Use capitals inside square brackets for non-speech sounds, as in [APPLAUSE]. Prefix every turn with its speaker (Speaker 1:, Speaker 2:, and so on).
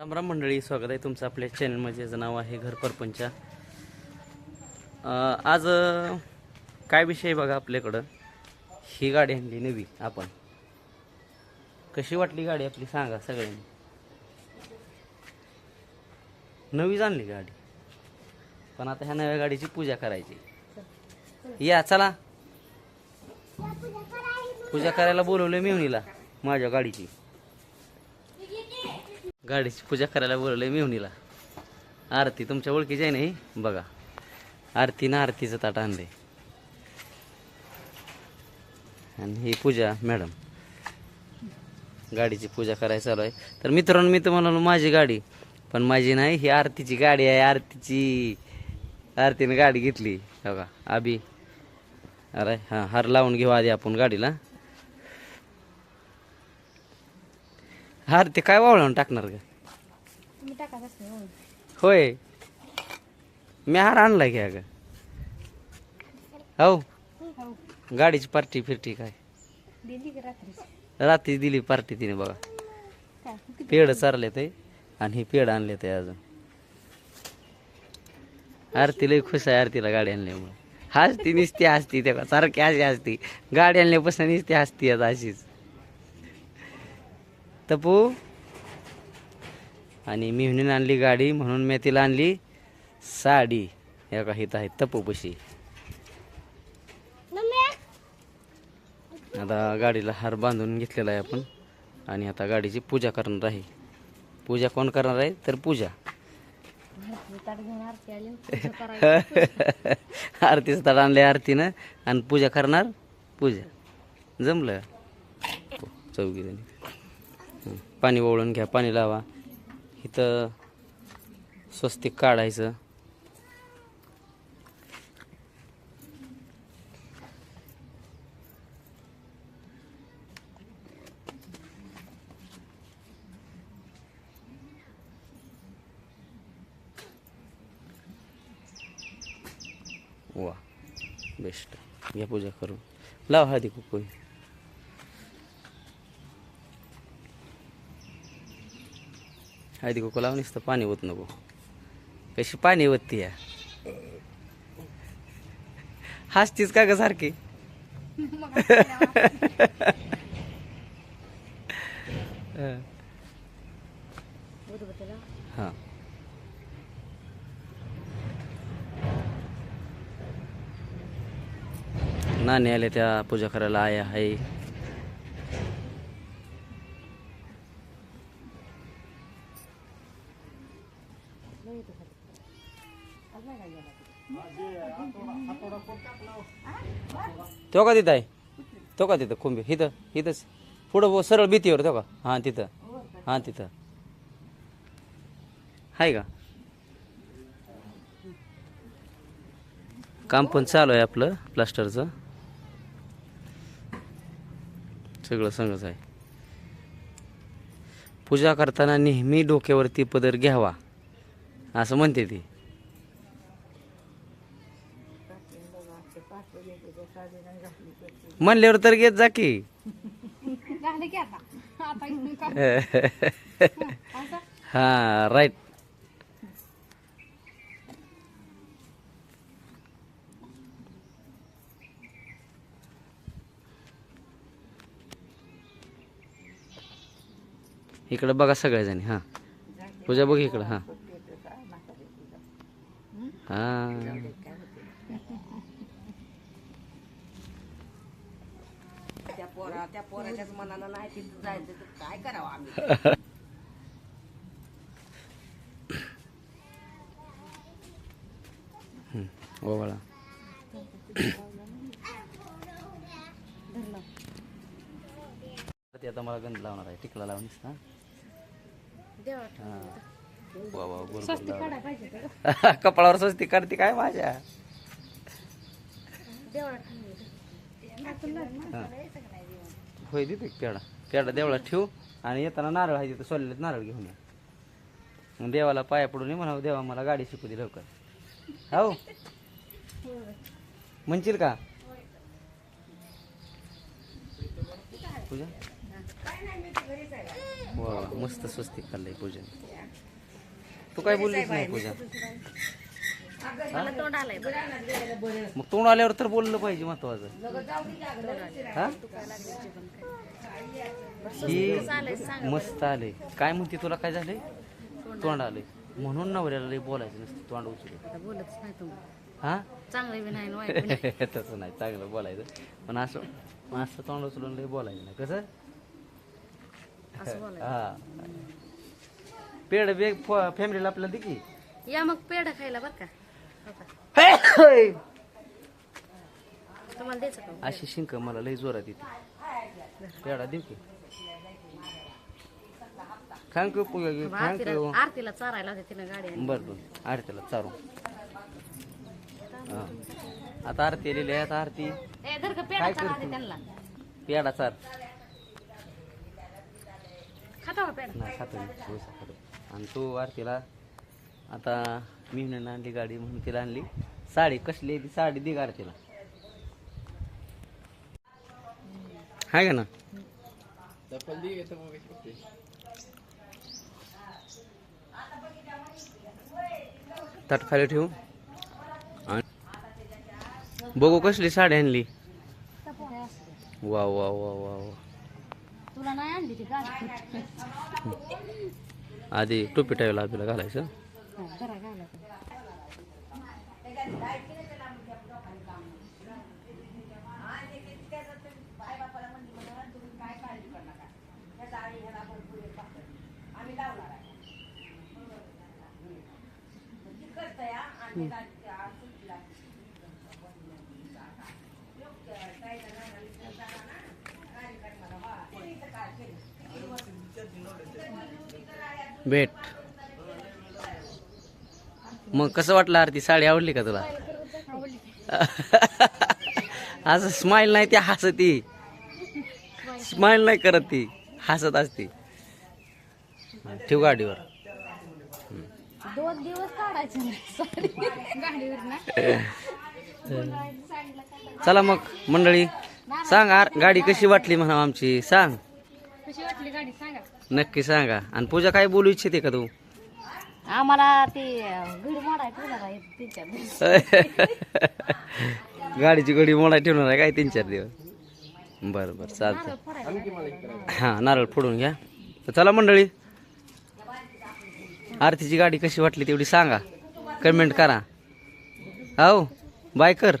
Speaker 1: रामराम मंडळी स्वागत आहे तुमचं आपल्या चॅनलमध्ये ज्याचं नाव आहे घर परपंचा. आज काय विषय आहे बघा आपल्याकडं? ही गाडी आणली नवी आपण. कशी वाटली गाडी आपली सांगा सगळ्यांनी. नवीच आणली गाडी. पण आता ह्या नव्या गाडीची पूजा करायची. या चला. पूजा करायला बोलवलं मेवणीला माझ्या गाडीची. गाडीची पूजा करायला बोलवलंय मेवणीला आरती तुमच्या ओळखीची आहे नाही बघा. आरतीनं आरतीचं ताट आणले आणि ही पूजा मॅडम. गाडीची पूजा करायला चालू आहे. तर मित्रांनो मी तुम्हाला माझी गाडी. पण माझी नाही ही आरतीची गाडी आहे. आरतीची आरतीनं गाडी घेतली. बघा आबी अरे हां हार लावून घेऊ आधी आपण गाडीला. हार ते काय वावळून टाकणार का
Speaker 2: तुम्ही टाका असते हो
Speaker 1: होय. मी हार आणलाय की अगं. हो.
Speaker 2: हो.
Speaker 1: गाडीची पार्टी फिरटी काय?
Speaker 2: दिली की रात्रीच.
Speaker 1: रात्री दिली पार्टी तिने बघा.
Speaker 2: काय
Speaker 1: पेड चारले ते आणि हे पेड आणले ते अजून. आरती लई खुश आहे आरतीला गाडी आणल्यामुळे. हसती निसती हसती तेव्हा सारखी अशी हसती. गाडी आणल्यापासून निसती हसती आता अशीच. तपू. आणि मिहनीने आणली गाडी म्हणून मी तिला आणली साडी. या का हित आहे तपूपशी आता गाडीला हार बांधून घेतलेला आहे आपण. आणि आता गाडीची पूजा करणार आहे. पूजा कोण करणार आहे? तर पूजा. [LAUGHS] आरतीचं ताट आणलंय आरतीनं. आणि पूजा करणार पूजा. जमलं? चौघी जणी. पाणी ओळून घ्या पाणी लावा. इथं स्वस्तिक काढायचं. वा बेस्ट. घ्या पूजा करू लाव हळदी कुकू. हळदी कुकू लाव नुसतं पाणी होत नको. कशी पाणी होती या? हसतीच का ग सारखी? हां. नाणे आले त्या पूजा करायला आया आहे.
Speaker 2: लय येतो खाली. आज नाही
Speaker 1: तो का तिथं आहे? तो का तिथं खुंबी? इथं इथंच. पुढं सरळ भीतीवर तो का? हां तिथं. हां तिथं. आहे का? काम पण चालू आहे आपलं प्लास्टरचं. सगळं संगच आहे. पूजा करताना नेहमी डोक्यावरती पदर घ्यावा. असं म्हणते ती. म्हणल्यावर तर घेत जा की? [LAUGHS] हा राईट इकडं बघा सगळेजणी हा. पूजा बघ इकडं हा. हा.
Speaker 3: त्या पोरा त्या पोराच्याच मनानं नाही तिथं जायचं तर काय करावं आम्ही
Speaker 1: ओवाळा
Speaker 2: धरलं.
Speaker 1: ते आता मला गंध लावणार आहे. टिकला लावून हा
Speaker 2: देवळात
Speaker 1: हा. [LAUGHS] कपाळावर स्वस्ती काढते काय माझ्या. होय देते पेडा पेडा देवळात ठेवू आणि येताना नारळ आहे तिथं सोललेत नारळ घेऊन मग देवाला पाया पडून ये म्हणावं देवा मला गाडी शिकू दे लवकर. हो? म्हणशील का? पूजा? वा, मस्त स्वस्तिक खाल्लंय पूजन. तू काय बोललीस नाही पूजा. मग तोंड आल्यावर तर बोललं पाहिजे महत्वाचं. हा? ही मस्त आले काय म्हणते तुला काय झाले तोंड आले म्हणून नवऱ्याला लई बोलायचं नसतं तोंड उचलून.
Speaker 2: आता बोलतच नाही तुम्ही
Speaker 1: हा?
Speaker 2: चांगलं [LAUGHS] नाही.
Speaker 1: तसं नाही चांगलं बोलायचं. पण असं असं तोंड उचलून लई बोलायचं नाही. कसं?
Speaker 2: असं बोलायचं.
Speaker 1: हा. पेड बेग फॅमिलीला आपल्याला दे की.
Speaker 2: या मग पेढा खायला बरं का. हो का? तुम्हाला द्यायचं का
Speaker 1: अशी शिंक मला लई जोरात येते. पेडा देऊ की. थँक्यू पूजा थँक्यू
Speaker 2: आरतीला आरतीला चारायला होते तिनं गाडी आणली.
Speaker 1: बर बर. आरतीला चारू. हा. आता आरती आलेली आहे आता आरती.
Speaker 2: ए धर का पेढा चारा दे त्यांना.
Speaker 1: पेडा चार.
Speaker 2: खाता का पेढा?
Speaker 1: नाही खातो मी डोसा खातो आणि तू आरतीला आता मी म्हणून आणली गाडी म्हणून तिला आणली. साडी कसली आहे ती? साडी दे आरतीला हाय का ना? ताट खाली ठेवू. बघू कसली साडी आणली. वा वा वा वा वा.
Speaker 2: तुला नाही आणली [LAUGHS]
Speaker 1: आधी टोपी टायला आपल्याला घालायचं
Speaker 2: हा, जरा घालायचं.
Speaker 1: भेट. मग कसं वाटलं आरती? साडी आवडली का तुला? [LAUGHS] असं स्माइल नाही ती हसती. स्माइल नाही करत ती हसत असती. ठेव गाडीवर.
Speaker 2: दोन दिवस काढायचे नाही Sorry. गाडीवर ना?
Speaker 1: चला मग मंडळी. सांग आर गाडी कशी वाटली म्हणा आमची? सांग.
Speaker 2: कशी वाटली गाडी? सांगा.
Speaker 1: नक्की सांगा. आणि पूजा काय बोलू इच्छिते का तू?
Speaker 2: आम्हाला ते घडी मोडाय ठेवणार आहे तीन चार दिवस. [LAUGHS]
Speaker 1: गाडीची गडी मोडा ठेवणार आहे काय तीन चार दिवस? बरं बरं चालतं
Speaker 2: फरायला
Speaker 1: हां नारळ फोडून घ्या. तर चला मंडळी आरतीची गाडी कशी वाटली तेवढी सांगा. कमेंट करा. हो बाय कर.